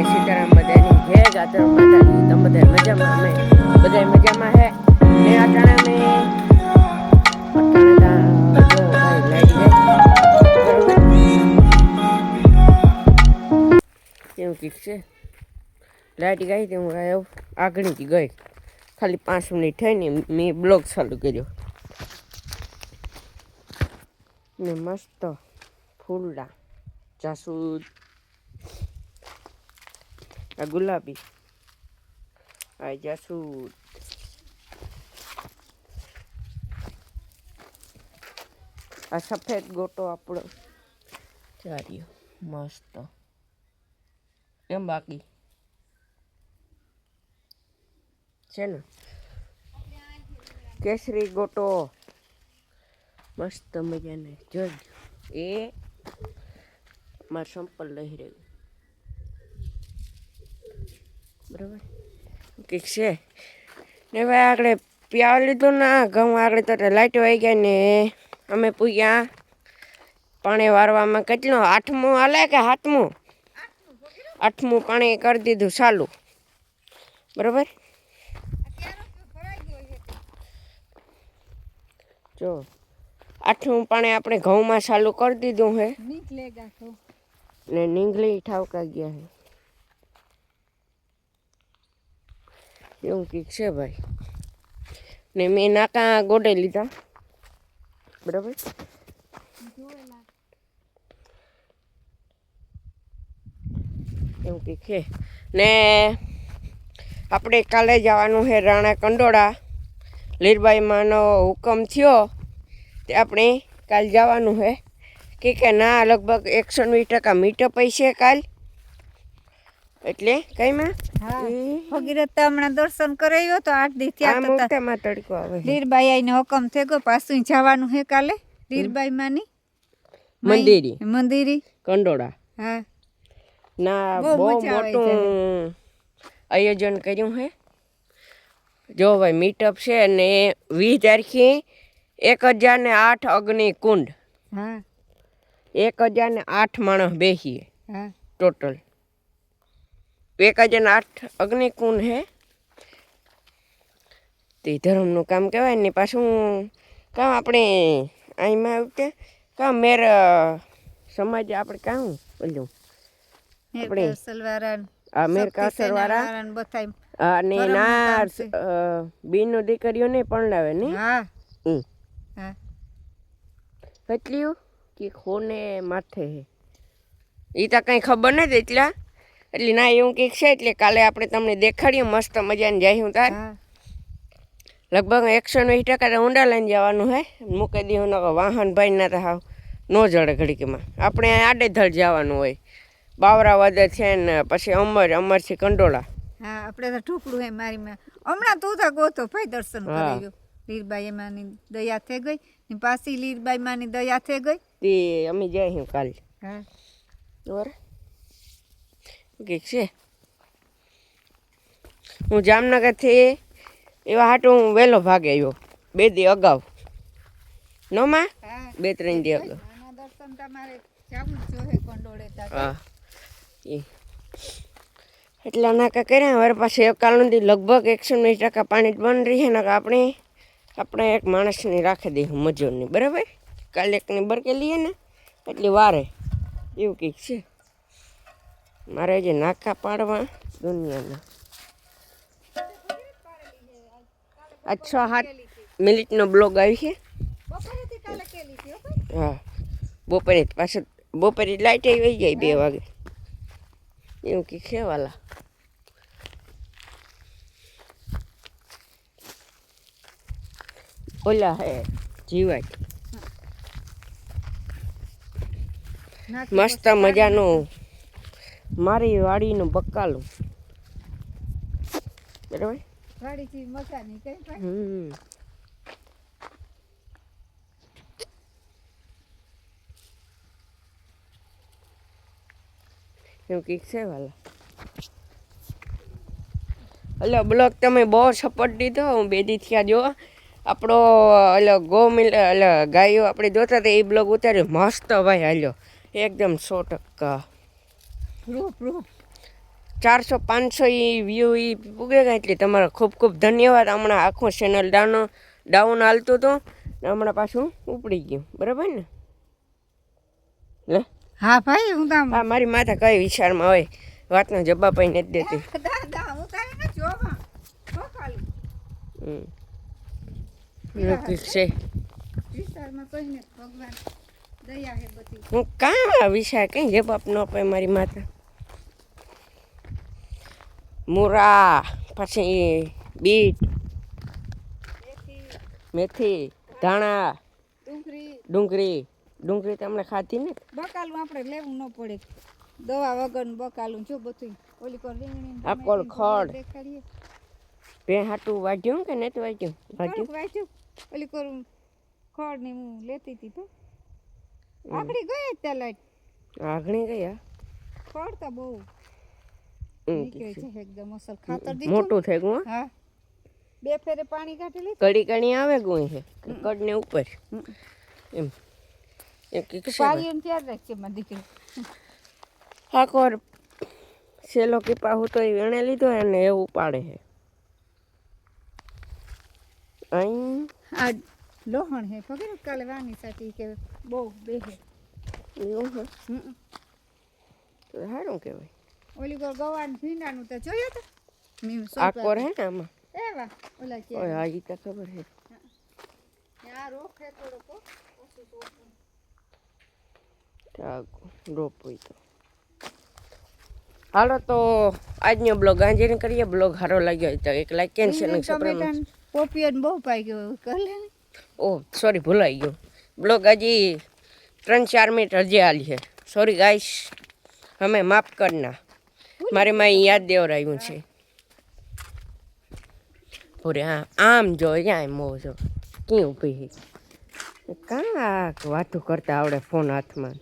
જય સીતારામ બધાની જય જાતર માતાજી, તમે બધા મજામાં? અમે બધા મજામાં હે? મેં અટાણે એવું કીક છે? લાઈટ ગઈ તે હું આવ્યો આગળથી ગઈ. ખાલી પાંચ મિનિટ થઈ ને મેં બ્લોગ ચાલુ કર્યો. ને મસ્ત ફૂલડા. જાસૂદ આ ગુલાબી આ જાસૂદ આ સફેદ ગોટો આપણો ચાર્યો મસ્ત એમ બાકી છે ને કેસરી ગોટો મસ્ત મજાને જોજો એ મારું સંપલ લઈ રહ્યું બરાબર. કંઈક છે. ને ભાઈ આગળ પ્યાવ લીધું ના ઘઉં આગળ તો લાઇટ વાઈ ગયા ને અમે પૂગ્યા. પાણી વારવામાં કેટલું? આઠમું હાલે કે સાતમું? આઠમું પાણી કરી દીધું ચાલું. બરાબર? જો આઠમું પાણી આપણે ઘઉંમાં ચાલુ કરી દીધું હે. ને નીંગલી ઠાવકા ગયા હે. એવું કંઈક છે ભાઈ. ને મેં નાકા ગોડે લીધા. બરાબર? એવું કંઈક છે. ને આપણે કાલે જવાનું છે રાણા કંડોળા. લીરબાઈમાંનો હુકમ થયો. તે આપણે કાલ જવાનું છે. કે કે ના, લગભગ એકસો વીસ ટકા મીટઅપ છે કાલ. એટલે કઈ માં ભગીરથ હમણાં દર્શન કરાવ્યો તો આઠ દી ત્યાં તડકો આવે દીરબાઈ આઈને હુકમ થઈ ગયો પાછું જવાનું હે કાલે લીરબાઈ માની મંદિરી. મંદિરી? કંડોળા. હા. ના બહુ બહુ મોટું આયોજન કર્યું હે. જો ભાઈ મીટઅપ છે ને વીસ તારીખે એક હજાર ને આઠ અગ્નિ કુંડ હા. એક હજાર ને આઠ માણસ બેસીએ હા. ટોટલ. એક હજાર ને આઠ અગ્નિકુંડ હે. તે ધર્મનું કામ કહેવાય ને પાછું કામ આપણે અહીંમાં એવું કે કામ મેર અ, સમાજ આપણે કામ બોલું આપણે સલવારા આ મેર કાસરવાળા બતાય અને ધર્મનું ના કામ છે. બીનો દીકરીઓને પરણાવે ને? હા. હમ. હા. કેટલી કે ખોને માથે હે. એ તો કંઈ ખબર નથી એટલા? એટલે ના એવું કંઈક છે? એટલે કાલે આપણે તમને દેખાડીએ મસ્ત મજાની જાય હું તાર. લગભગ એકસો વીસ ટકા ઊંડા લઈને જવાનું હે. મૂકી દીધું વાહન ભાઈ ના તો હાવ ન જડે ઘડીકમાં. આપણે આડેધડ જવાનું હોય. બાવરા વધે છે ને પછી અમર અમરથી કંડોળા. હા આપણે તો ઢોકળું હે મારી હમણાં તું તો ગોતો ભાઈ દર્શન કરી ગયો. લીરબાઈ માની દયા થઈ ગઈ ને પાછી લીરબાઈ માની દયા થઈ ગઈ. તે અમે જઈ કાલે. હા. બરાબર કંઈક છે. હું જામનગરથી એવા હાટું હું વહેલો ભાગે આવ્યો. બે દી અગાઉ. નોમાં હા. બે ત્રણ દી અગાઉ. હા. એટલા નાકા કર્યા? હવે પાછી એક કાલ સુધી લગભગ એકસો વીસ ટકા પાણી બંધ રહી છે ને આપણે આપણે એક માણસની રાખી દઈશું મજૂરની. બરાબર? કાલે એકની બરકે લઈએ ને એટલી વારે. એવું કંઈક છે. મારે જે નાકા પાડવા દુનિયાના. આ છ સાત મિનિટનો બ્લોગ આવી છે. બપોરેથી કાલે કેલી હતી, હો. ભાઈ. હા બપોરે જ પાછું બપોરે લાઈટ વહી જાય બે વાગે. એવું કે ખેવાલા ઓલા હે જીવાય નાખી મસ્ત મજાનું મારી વાડીનું બકાલું. બરાબર? વાડીથી મકાની કઈ હમ. એવું કંઈક છે વાલા? એટલે બ્લોક તમે બહુ સપોર્ટ દીધો. હું બે દી થયા જો. આપણો એટલે ગો મિલ એટલે ગાયો આપણે જોતા હતા એ બ્લોક ઉતાર્યો. મસ્ત ભાઈ હાલ્યો. એકદમ સો ટકા. ચારસો પાંચસો એ વ્યૂ એ પૂગે ગયા એટલે તમારો ખૂબ ખૂબ ધન્યવાદ. હમણાં આખું ચેનલ ડાઉન ડાઉન હાલતું હતું ને હમણાં પાછું ઉપડી ગયું. બરાબર ને? લે. હા ભાઈ હું આ મારી માથા કઈ વિચારમાં હોય? વાતનો જવાબ અહીં નથી દેતી. હું હો હમ. છે. વિસ્તારમાં ભગવાન. હે કાં વિચાર કઈ જવાબ ન આપે મારી માતા મૂરા પછી બીટ મેથી ધાણા ડુંગળી. ડુંગળી. તમને ખાધી ને? બકાલું આપણે લેવું ન પડે. દવા વગરનું બકાલું જો બધું ઓલી રીંગણી આ કોલ ખડ. બે હાટું વાગ્યું કે નથી વાગ્યું? વાગ્યું? વાંચ્યું ઓલી કોર ખડ ને હું લેતી હતી તો. આકડી ગઈ ત્યાં લાઈટ. આગણી ગયા ખડ તો બહુ. હમ, નીકળે છે એકદમ અસલ. ખાતર દીધું? મોટું થઈ ગયું હો. હા. બે ફેરે પાણી કાઢી લીધું? કડી કડી આવે ગું છે કડ ને ઉપર. એમ. એ કીક છે ભાઈ. પાળીઓને ત્યાર રાખશે મારી દીકરી. આકોર સેલો કીપા હું તો એને લીધો અને એવું પાડે છે. અહીં. આ લોહણ હે ખબર કાલે વાની સાથી કે બહુ બેહે. છે તો સારું કહેવાય. ઓલી ગવાન ભીંડાનું તો જોયો તો? મેં આકોર હે ને આમાં? એવા ઓલા ઓય કે હાજી તો ખબર આ હે. ઓછું તો હાલો તો આજનો બ્લોગ આંજેને કરીએ. બ્લોગ સારો લાગ્યો તો એક લાઈક કેન્સલ ટમેટાં, પોપિયન બહુ પાઈ ગયો ને? ઓહ સોરી ભૂલાઈ ગયો. બ્લોગ હજી ત્રણ ચાર મિનિટ હજી હાલી છે. સોરી ગાઈશ અમે માફ કરના. મારે માં યાદ દેવરાયું છે. પૂરે હા આમ જો ક્યાં મો જો ક્યાં ઊભી છે કાંક વાતો કરતા આવડે ફોન હાથમાં.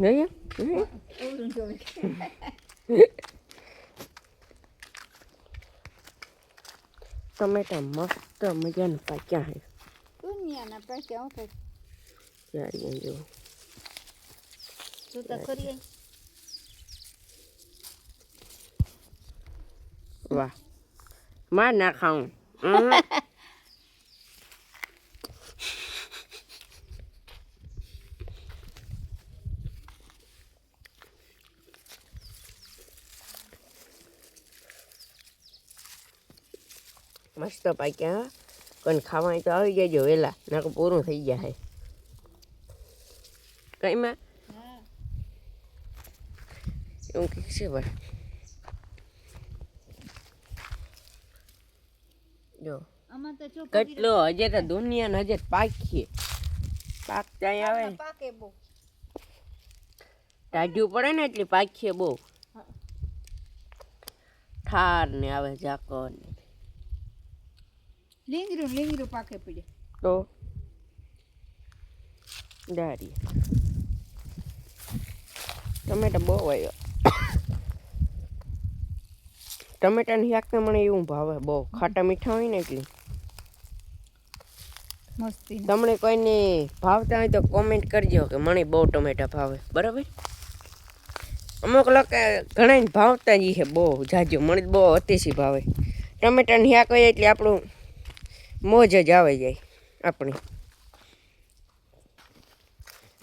જોઈએ જોઈએ? ઓલું જોવે ટમેટા મસ્ત મજાના પાક્યા હે. દુનિયાના પાક્યા હું કઈ. યાર જો. જોતા આઈ. વાહ. માં ના ખાઉં મસ્ત પાક્યા કોઈને ખાવા તો આવી જજો વહેલા નાક પૂરું થઈ જાય કઈ માં એવું કંઈક છે ભાઈ જો. કેટલો હજે તો દુનિયા હજે પાકીએ. પાક ત્યાં આવે. પાકે બહુ. ટાઢ્યું પડે ને એટલે પાકીએ બહુ. ઠાર ને આવે ઝાકો ને. લીંગરું લીંગરું પાકે પડે. તો ડારી ટમેટા બહુ આવ્યો. ટમેટાની શાક તો મને એવું ભાવે બહુ. ખાટા મીઠા હોય ને એટલે. તમને કોઈને ભાવતા હોય તો કોમેન્ટ કરજો કે મને બહુ ટમેટા ભાવે. બરાબર? અમુક લોકો ઘણા ભાવતા જ છે બહુ. જાજો મને બહુ અતિશી ભાવે. ટમેટાની શાક હોય એટલે આપણું મોજ જ આવી જાય આપણી.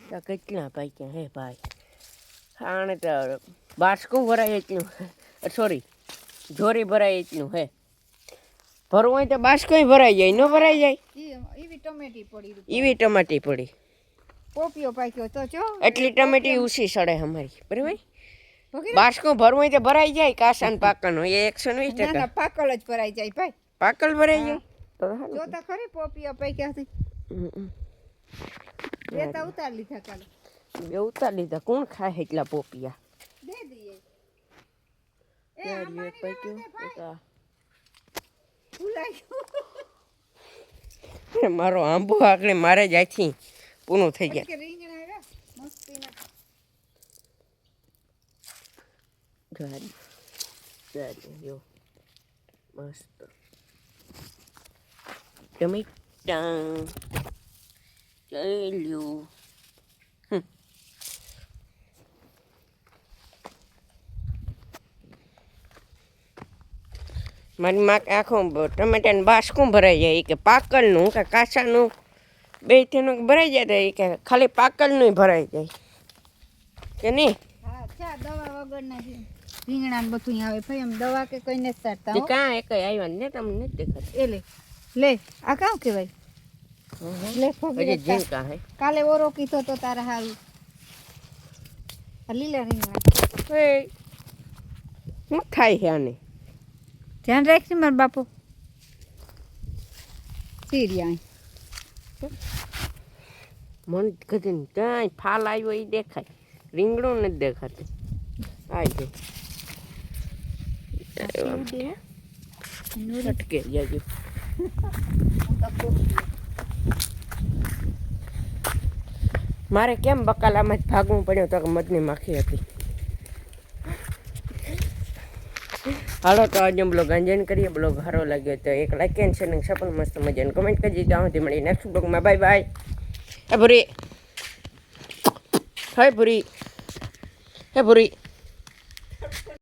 તો કેટલા પાક્યા હે ભાઈ? આણે તો બાસકું ભરાય એટલું. સોરી જોરી ભરાય એટલું હે. ભરવું હોય તો બાસકો ભરાઈ જાય ન ભરાઈ જાય? એવી ટમેટી પડી એવી ટમાટી પડી. પોપિયો પાક્યો તો જો. એટલી ટમેટી ઉસી સડે અમારી. બરાબર? બાસકો ભરવું હોય તો ભરાઈ જાય કાસાન પાકનો એ એકસો વીસ ના ના ટકા. પાકળ જ ભરાઈ જાય ભાઈ. પાકલ ભરાઈ જાય? તો. હારું. જોતા ખરી પોપિયો પાક્યા છે બે તો ઉતાર લીધા કાલે. બે ઉતાર લીધા. કોણ ખાય એટલા પોપિયા? દે દઈએ. એ એક પાક્યું. ભૂલાઈ મારો આંબો આગળ મારે જાયથી આથી પૂરું થઈ ગયા. ગાડી ગાડી જો. મસ્ત. ટમેટા ચાલ્યું હમ. મારી માં કે આખું ટમેટાનું બાસકું ભરાઈ જાય કે પાકલનું કે કાચાનું બે તેનું ભરાઈ જાય કે ખાલી પાકલનું ભરાઈ જાય કે નહીં દવા વગરના રીંગણા બધું આવે ભાઈ એમ દવા કે કઈ નથી સારતા. કાં એક આવ્યા ને તમને નથી દેખાતું એ લે આ કામ કહેવાય? લે ફોગી હજી કા- હે? કાલે ઓરો કીધો તો તારા હાલ. આ લીલા રીંગણા. એ. શું થાય છે આને? ધ્યાન રાખજે માર બાપુ. સીરિયા મને કદી કાંઈ ફાલ આવ્યો એ દેખાય. રીંગણું નથી દેખાતું. આવી જાય છટકે જાજો મારે કેમ બકાલામાં જ ભાગવું પડ્યું તો કે મધની માખી હતી. હાલો તો આજે બ્લોગ અંજન કરીએ. બ્લોગ સારો લાગ્યો તો એક લાઈક એન્ડ શેરિંગ સપન મસ્ત મજાને કમેન્ટ કરી દીધા હું મળી નેક્સ્ટ બ્લોગમાં. બાય બાય હે ભૂરી. હે ભૂરી. હે ભૂરી.